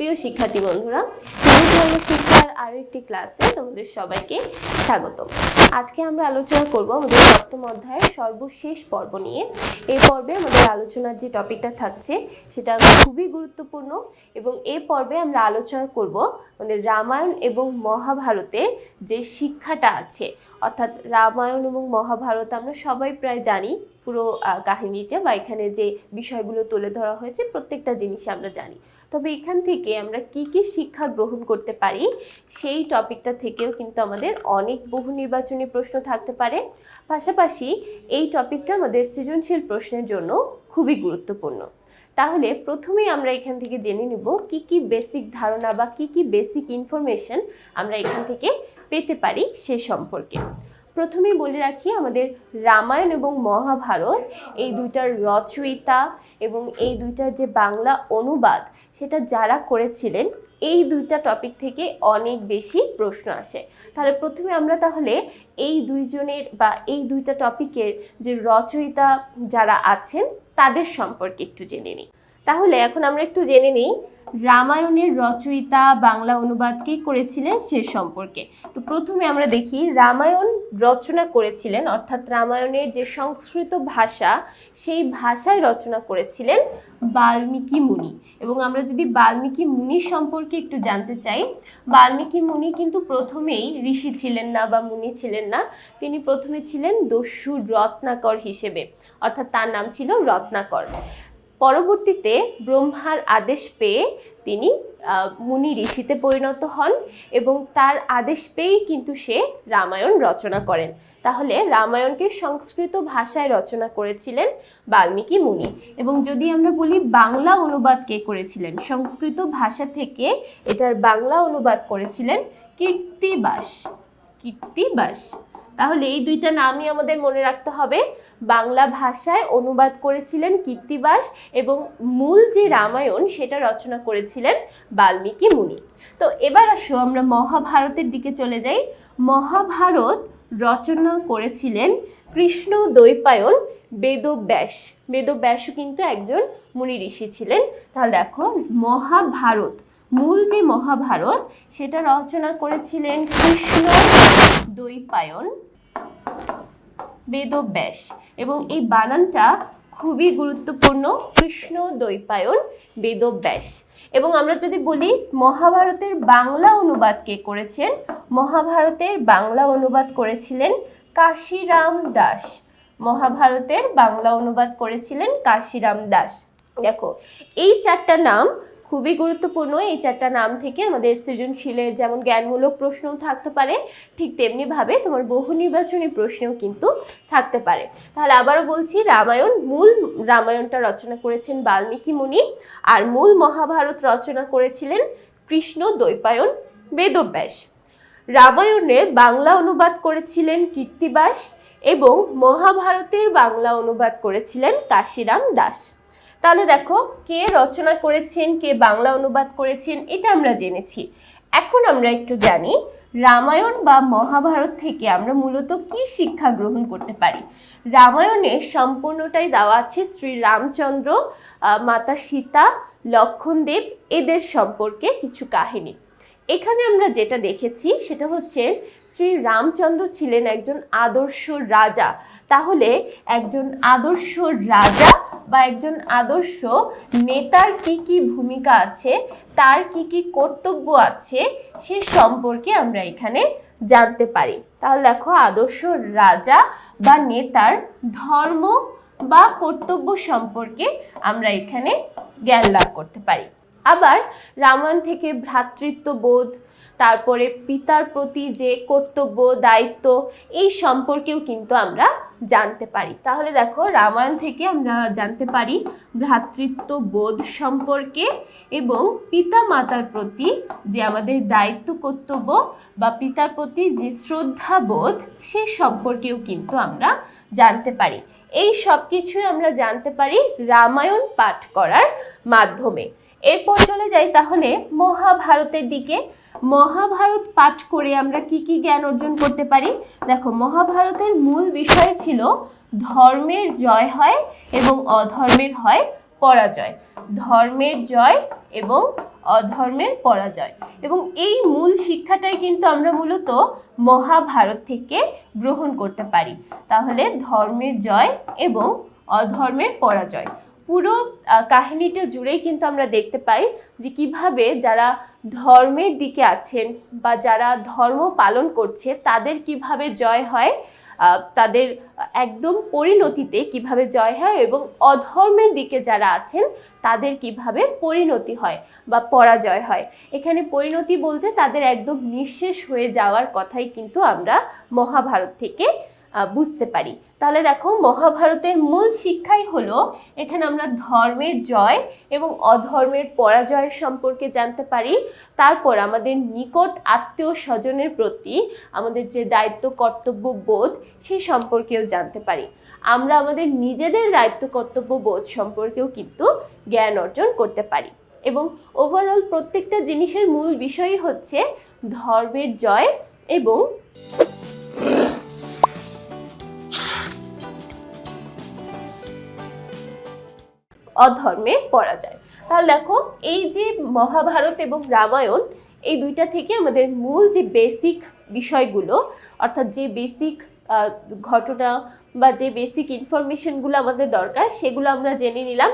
প্রিয় শিক্ষার্থী বন্ধুরা শিক্ষার আরও একটি ক্লাসে তোমাদের সবাইকে স্বাগত আজকে আমরা আলোচনা করব আমাদের সপ্তম অধ্যায়ের সর্বশেষ পর্ব নিয়ে। এই পর্বে আমাদের আলোচনার যে টপিকটা থাকছে, সেটা খুবই গুরুত্বপূর্ণ এবং এই পর্বে আমরা আলোচনা করব আমাদের রামায়ণ এবং মহাভারতের যে শিক্ষাটা আছে। অর্থাৎ রামায়ণ এবং মহাভারত আমরা সবাই প্রায় জানি, পুরো কাহিনীটা বা এখানে যে বিষয়গুলো তুলে ধরা হয়েছে, প্রত্যেকটা জিনিস আমরা জানি। তবে এখান থেকে আমরা কি কি শিক্ষা গ্রহণ করতে পারি, সেই টপিকটা থেকেও কিন্তু আমাদের অনেক বহু নির্বাচনী প্রশ্ন থাকতে পারে। পাশাপাশি এই টপিকটা আমাদের সৃজনশীল প্রশ্নের জন্য খুবই গুরুত্বপূর্ণ। তাহলে প্রথমেই আমরা এখান থেকে জেনে নিব কি কি বেসিক ধারণা বা কি কি বেসিক ইনফরমেশন আমরা এখান থেকে পেতে পারি সে সম্পর্কে। প্রথমেই বলে রাখি, আমাদের রামায়ণ এবং মহাভারত এই দুইটার রচয়িতা এবং এই দুইটার যে বাংলা অনুবাদ, সেটা যারা করেছিলেন, এই দুইটা টপিক থেকে অনেক বেশি প্রশ্ন আসে। তাহলে প্রথমে আমরা তাহলে এই দুইজনের বা এই দুইটা টপিকের যে রচয়িতা যারা আছেন, তাদের সম্পর্কে একটু জেনে নিই। তাহলে এখন আমরা একটু জেনে নিই, রামায়ণের রচয়িতা বাংলা অনুবাদ কে করেছিলেন সে সম্পর্কে। তো প্রথমে আমরা দেখি, রামায়ণ রচনা করেছিলেন, অর্থাৎ রামায়ণের যে সংস্কৃত ভাষা, সেই ভাষায় রচনা করেছিলেন বাল্মীকি মুনি। এবং আমরা যদি বাল্মীকি মুনি সম্পর্কে একটু জানতে চাই, বাল্মীকি মুনি কিন্তু প্রথমেই ঋষি ছিলেন না বা মুনি ছিলেন না, তিনি প্রথমে ছিলেন দস্যু রত্নাকর হিসেবে, অর্থাৎ তার নাম ছিল রত্নাকর। পরবর্তীতে ব্রহ্মার আদেশ পেয়ে তিনি মুনি ঋষিতে পরিণত হন এবং তার আদেশ পেয়েই কিন্তু সে রামায়ণ রচনা করেন। তাহলে রামায়ণকে সংস্কৃত ভাষায় রচনা করেছিলেন বাল্মীকি মুনি। এবং যদি আমরা বলি বাংলা অনুবাদ কে করেছিলেন? সংস্কৃত ভাষা থেকে এটার বাংলা অনুবাদ করেছিলেন কীর্তিবাস। কীর্তিবাস। তাহলে এই দুইটা নামই আমাদের মনে রাখতে হবে। বাংলা ভাষায় অনুবাদ করেছিলেন কীর্তিবাস এবং মূল যে রামায়ণ সেটা রচনা করেছিলেন বাল্মীকি মুনি। তো এবার আসো, আমরা মহাভারতের দিকে চলে যাই। মহাভারত রচনা করেছিলেন কৃষ্ণ দ্বৈপায়ন বেদব্যাস। বেদব্যাসও কিন্তু একজন মুনি ঋষি ছিলেন। তাহলে দেখো, মহাভারত, মূল যে মহাভারত, সেটা রচনা করেছিলেন কৃষ্ণ দ্বৈপায়ন। বেদব্যাস। এবং এই বানানটা খুবই গুরুত্বপূর্ণ কৃষ্ণ দ্বৈপায়ন বেদব্যাস। এবং আমরা যদি বলি, মহাভারতের বাংলা অনুবাদ কে করেছেন? মহাভারতের বাংলা অনুবাদ করেছিলেন কাশিরাম দাস। মহাভারতের বাংলা অনুবাদ করেছিলেন কাশিরাম দাস। দেখো, এই চারটা নাম খুবই গুরুত্বপূর্ণ এই চারটা নাম থেকে আমাদের সৃজনশীলের যেমন জ্ঞানমূলক প্রশ্নও থাকতে পারে, ঠিক তেমনিভাবে তোমার বহু নির্বাচনী প্রশ্নও কিন্তু থাকতে পারে। তাহলে আবারও বলছি, রামায়ণ, মূল রামায়ণটা রচনা করেছেন বাল্মীকি মুনি আর মূল মহাভারত রচনা করেছিলেন কৃষ্ণ দ্বৈপায়ন বেদব্যাস। রামায়ণের বাংলা অনুবাদ করেছিলেন কীর্তিবাস এবং মহাভারতের বাংলা অনুবাদ করেছিলেন কাশিরাম দাস। তাহলে দেখো, কে রচনা করেছেন, কে বাংলা অনুবাদ করেছেন, এটা আমরা জেনেছি। এখন আমরা একটু জানি, রামায়ণ বা মহাভারত থেকে আমরা মূলত কি শিক্ষা গ্রহণ করতে পারি? রামায়ণে সম্পূর্ণটাই দেওয়া আছে শ্রী রামচন্দ্র মাতা সীতা, লক্ষণদেব, এদের সম্পর্কে কিছু কাহিনী। এখানে আমরা যেটা দেখেছি, সেটা হচ্ছে শ্রী রামচন্দ্র ছিলেন একজন আদর্শ রাজা। তাহলে একজন আদর্শ রাজা বা একজন আদর্শ নেতার কি কি ভূমিকা আছে, তার কি কি কর্তব্য আছে, সে সম্পর্কে আমরা এখানে জানতে পারি। তাহলে দেখো, আদর্শ রাজা বা নেতার ধর্ম বা কর্তব্য সম্পর্কে আমরা এখানে জ্ঞান লাভ করতে পারি। আবার রামায়ণ থেকে ভ্রাতৃত্ববোধ তারপরে পিতার প্রতি যে কর্তব্য, দায়িত্ব, এই সম্পর্কেও কিন্তু আমরা জানতে পারি। তাহলে দেখো, রামায়ণ থেকে আমরা জানতে পারি ভ্রাতৃত্ববোধ সম্পর্কে এবং পিতা মাতার প্রতি যে আমাদের দায়িত্ব, কর্তব্য বা পিতার প্রতি যে শ্রদ্ধাবোধ সে সম্পর্কেও কিন্তু আমরা জানতে পারি। এই সব কিছুই আমরা জানতে পারি রামায়ণ পাঠ করার মাধ্যমে। এরপর চলে যাই তাহলে মহাভারতের দিকে। মহাভারত পাঠ করে আমরা কি কি জ্ঞান অর্জন করতে পারি? দেখো, মহাভারতের মূল বিষয় ছিল ধর্মের জয় হয় এবং অধর্মের হয় পরাজয়। ধর্মের জয় এবং অধর্মের পরাজয়। এবং এই মূল শিক্ষাটাই কিন্তু আমরা মূলত মহাভারত থেকে গ্রহণ করতে পারি। তাহলে ধর্মের জয় এবং অধর্মের পরাজয়। পুরো কাহিনীটা জুড়েই কিন্তু আমরা দেখতে পাই যে কীভাবে যারা ধর্মের দিকে আছেন বা যারা ধর্ম পালন করছে, তাদের কীভাবে জয় হয় তাদের একদম পরিণতিতে কীভাবে জয় হয় এবং অধর্মের দিকে যারা আছেন, তাদের কীভাবে পরিণতি হয় বা পরাজয় হয়। এখানে পরিণতি বলতে তাদের একদম নিঃশেষ হয়ে যাওয়ার কথাই কিন্তু আমরা মহাভারত থেকে বুঝতে পারি। তাহলে দেখো, মহাভারতের মূল শিক্ষাই হলো, এখানে আমরা ধর্মের জয় এবং অধর্মের পরাজয় সম্পর্কে জানতে পারি। তারপর আমাদের নিকট আত্মীয় স্বজনের প্রতি আমাদের যে দায়িত্ব, কর্তব্য, বোধ সেই সম্পর্কেও জানতে পারি। আমরা আমাদের নিজেদের দায়িত্ব, কর্তব্য, বোধ সম্পর্কেও কিন্তু জ্ঞান অর্জন করতে পারি। এবং ওভারঅল প্রত্যেকটা জিনিসের মূল বিষয়ই হচ্ছে ধর্মের জয় এবং অধর্মের যায়। তাহলে দেখো, এই যে মহাভারত এবং রামায়ণ, এই দুইটা থেকে আমাদের মূল যে বেসিক বিষয়গুলো, অর্থাৎ যে বেসিক ঘটনা বা যে বেসিক ইনফরমেশনগুলো আমাদের দরকার, সেগুলো আমরা জেনে নিলাম।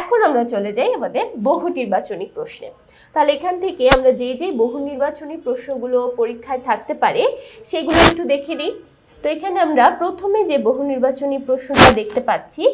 এখন আমরা চলে যাই আমাদের বহু নির্বাচনী প্রশ্নে। তাহলে এখান থেকে আমরা যে যে বহু নির্বাচনী প্রশ্নগুলো পরীক্ষায় থাকতে পারে, সেগুলো একটু দেখে নিই। তো এখানে আমরা প্রথমে যে বহু নির্বাচনী প্রশ্নটা দেখতে পাচ্ছি,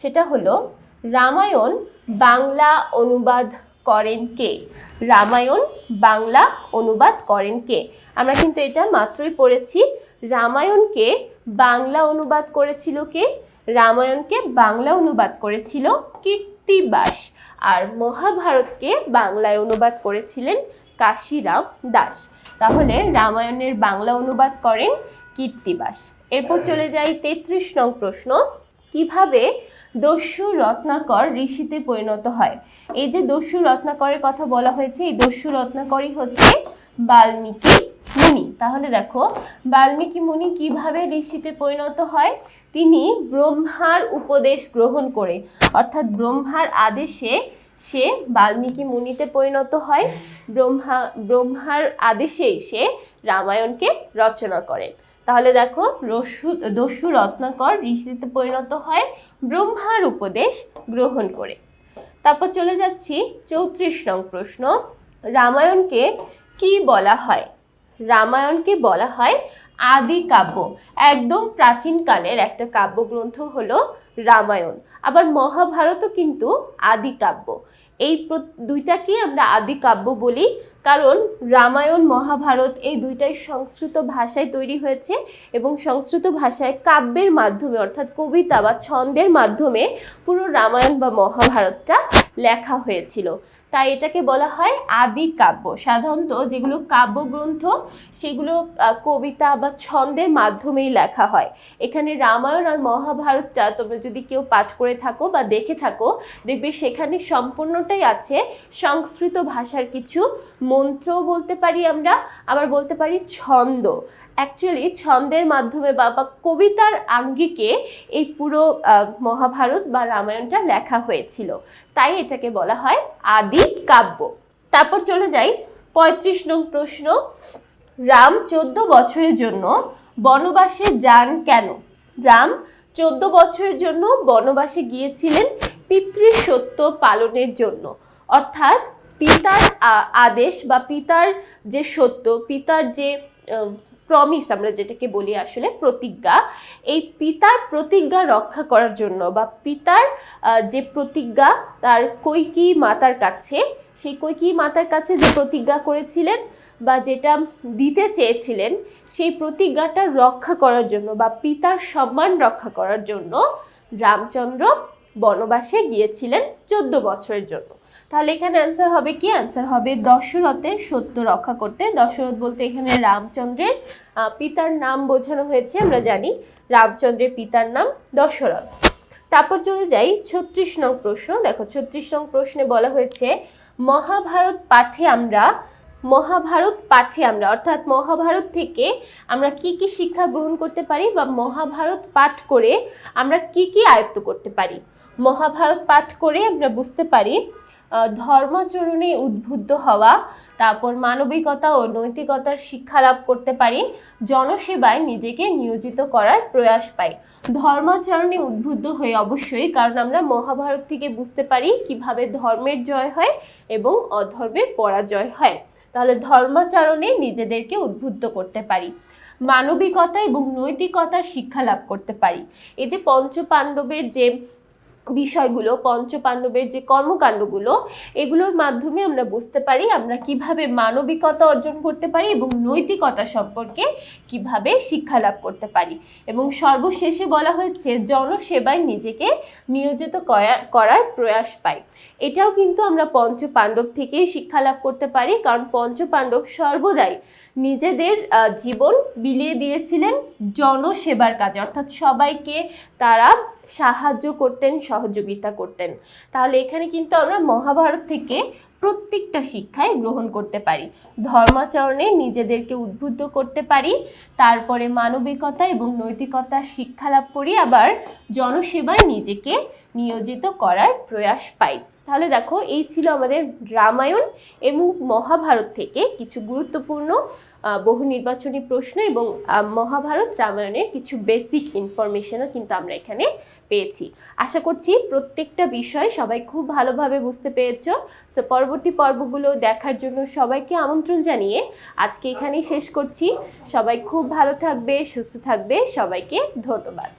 সেটা হলো রামায়ণ বাংলা অনুবাদ করেন কে? রামায়ণ বাংলা অনুবাদ করেন কে? আমরা কিন্তু এটা মাত্রই পড়েছি। রামায়ণকে বাংলা অনুবাদ করেছিল কে? রামায়ণকে বাংলা অনুবাদ করেছিল কীর্তিবাস। আর মহাভারতকে বাংলায় অনুবাদ করেছিলেন কাশিরাম দাস। তাহলে রামায়ণের বাংলা অনুবাদ করেন কীর্তিবাস। এরপর চলে যাই তেত্রিশ নং প্রশ্ন। কীভাবে দস্যু রত্নাকর ঋষিতে পরিণত হয়? এই যে দস্যু রত্নাকরের কথা বলা হয়েছে, এই দস্যু রত্নাকরই হচ্ছে বাল্মীকি মুনি। তাহলে দেখো, বাল্মীকি মুনি কীভাবে ঋষিতে পরিণত হয়? তিনি ব্রহ্মার উপদেশ গ্রহণ করে, অর্থাৎ ব্রহ্মার আদেশে সে বাল্মীকি মুনিতে পরিণত হয়। ব্রহ্মা, ব্রহ্মার আদেশেই সে রামায়ণকে রচনা করেন তাহলে দেখো রস্যু দস্যু রত্নাকর ঋষিতে পরিণত হয় ব্রহ্মার উপদেশ গ্রহণ করে। তারপর চলে যাচ্ছি চৌত্রিশ নং প্রশ্ন। রামায়ণকে কি বলা হয়? রামায়ণকে বলা হয় আদি কাব্য। একদম প্রাচীনকালের একটা কাব্যগ্রন্থ হলো রামায়ণ। আবার মহাভারতও কিন্তু আদি কাব্য। এই দুইটাকে আমরা আদি কাব্য বলি। কারণ রামায়ণ, মহাভারত এই দুইটাই সংস্কৃত ভাষায় তৈরি হয়েছে এবং সংস্কৃত ভাষায় কাব্যের মাধ্যমে অর্থাৎ কবিতা বা ছন্দের মাধ্যমে পুরো রামায়ণ বা মহাভারতটা লেখা হয়েছিল। তাই এটাকে বলা হয় আদি কাব্য। সাধারণত যেগুলো কাব্যগ্রন্থ, সেগুলো কবিতা বা ছন্দের মাধ্যমেই লেখা হয়। এখানে রামায়ণ আর মহাভারতটা তোমরা যদি কেউ পাঠ করে থাকো বা দেখে থাকো, দেখবে সেখানে সম্পূর্ণটাই আছে। সংস্কৃত ভাষার কিছু মন্ত্রও বলতে পারি আমরা, আবার বলতে পারি ছন্দ। অ্যাকচুয়ালি ছন্দের মাধ্যমে বা বা কবিতার আঙ্গিকে এই পুরো মহাভারত বা রামায়ণটা লেখা হয়েছিল। তাই এটাকে বলা হয় আদি কাব্য। তারপর চলে যাই পঁয়ত্রিশ নং প্রশ্ন। রাম চোদ্দ বছরের জন্য বনবাসে যান কেন? রাম চোদ্দ বছরের জন্য বনবাসে গিয়েছিলেন পিতৃসত্য পালনের জন্য। অর্থাৎ পিতার আদেশ বা পিতার যে সত্য, পিতার যে প্রমিস আমরা যেটাকে বলি আসলে প্রতিজ্ঞা। এই পিতার প্রতিজ্ঞা রক্ষা করার জন্য বা পিতার যে প্রতিজ্ঞা তার কৈকি মাতার কাছে, সেই কৈকি মাতার কাছে যে প্রতিজ্ঞা করেছিলেন বা যেটা দিতে চেয়েছিলেন, সেই প্রতিজ্ঞাটা রক্ষা করার জন্য বা পিতার সম্মান রক্ষা করার জন্য রামচন্দ্র বনবাসে গিয়েছিলেন চোদ্দ বছরের জন্য। তাহলে এখানে অ্যান্সার হবে কি? অ্যান্সার হবে দশরথের সত্য রক্ষা করতে। দশরথ বলতে এখানে রামচন্দ্রের পিতার নাম বোঝানো হয়েছে, আমরা জানি রামচন্দ্রের পিতার নাম দশরথ। তারপর চলে যাই ছত্রিশ নং প্রশ্ন। দেখো ছত্রিশ নং প্রশ্নে বলা হয়েছে, মহাভারত পাঠে আমরা, মহাভারত পাঠে আমরা, অর্থাৎ মহাভারত থেকে আমরা কি কি শিক্ষা গ্রহণ করতে পারি বা মহাভারত পাঠ করে আমরা কি কি আয়ত্ত করতে পারি? মহাভারত পাঠ করে আমরা বুঝতে পারি ধর্মাচরণে উদ্বুদ্ধ হওয়া, তারপর মানবিকতা ও নৈতিকতার শিক্ষা লাভ করতে পারি, জনসেবায় নিজেকে নিয়োজিত করার প্রয়াস পাই। ধর্মাচরণে উদ্বুদ্ধ হয়ে অবশ্যই, কারণ আমরা মহাভারত থেকে বুঝতে পারি কীভাবে ধর্মের জয় হয় এবং অধর্মের পরাজয় হয়। তাহলে ধর্মাচরণে নিজেদেরকে উদ্বুদ্ধ করতে পারি, মানবিকতা এবং নৈতিকতার শিক্ষা লাভ করতে পারি। এই যে পঞ্চপাণ্ডবের যে বিষয়গুলো, পঞ্চপাণ্ডবের যে কর্মকাণ্ডগুলো, এগুলোর মাধ্যমে আমরা বুঝতে পারি আমরা কীভাবে মানবিকতা অর্জন করতে পারি এবং নৈতিকতা সম্পর্কে কীভাবে শিক্ষা লাভ করতে পারি। এবং সর্বশেষে বলা হয়েছে, জনসেবায় নিজেকে নিয়োজিত করার প্রয়াস পাই। এটাও কিন্তু আমরা পঞ্চপাণ্ডব থেকেই শিক্ষা লাভ করতে পারি, কারণ পঞ্চপাণ্ডব সর্বদাই নিজেদের জীবন বিলিয়ে দিয়েছিলেন জনসেবার কাজে। অর্থাৎ সবাইকে তারা সাহায্য করতেন, সহযোগিতা করতেন। তাহলে এখানে কিন্তু আমরা মহাভারত থেকে প্রত্যেকটা শিক্ষায় গ্রহণ করতে পারি। ধর্মাচরণে নিজেদেরকে উদ্বুদ্ধ করতে পারি, তারপরে মানবিকতা এবং নৈতিকতার শিক্ষা লাভ করি, আবার জনসেবায় নিজেকে নিয়োজিত করার প্রয়াস পাই। তাহলে দেখো, এই ছিল আমাদের রামায়ণ এবং মহাভারত থেকে কিছু গুরুত্বপূর্ণ বহু নির্বাচনী প্রশ্ন এবং মহাভারত রামায়ণের কিছু বেসিক ইনফরমেশনও কিন্তু আমরা এখানে পেয়েছি। আশা করছি প্রত্যেকটা বিষয় সবাই খুব ভালোভাবে বুঝতে পেরেছ। সো পরবর্তী পর্বগুলো দেখার জন্য সবাইকে আমন্ত্রণ জানিয়ে আজকে এখানেই শেষ করছি। সবাই খুব ভালো থাকবে, সুস্থ থাকবে। সবাইকে ধন্যবাদ।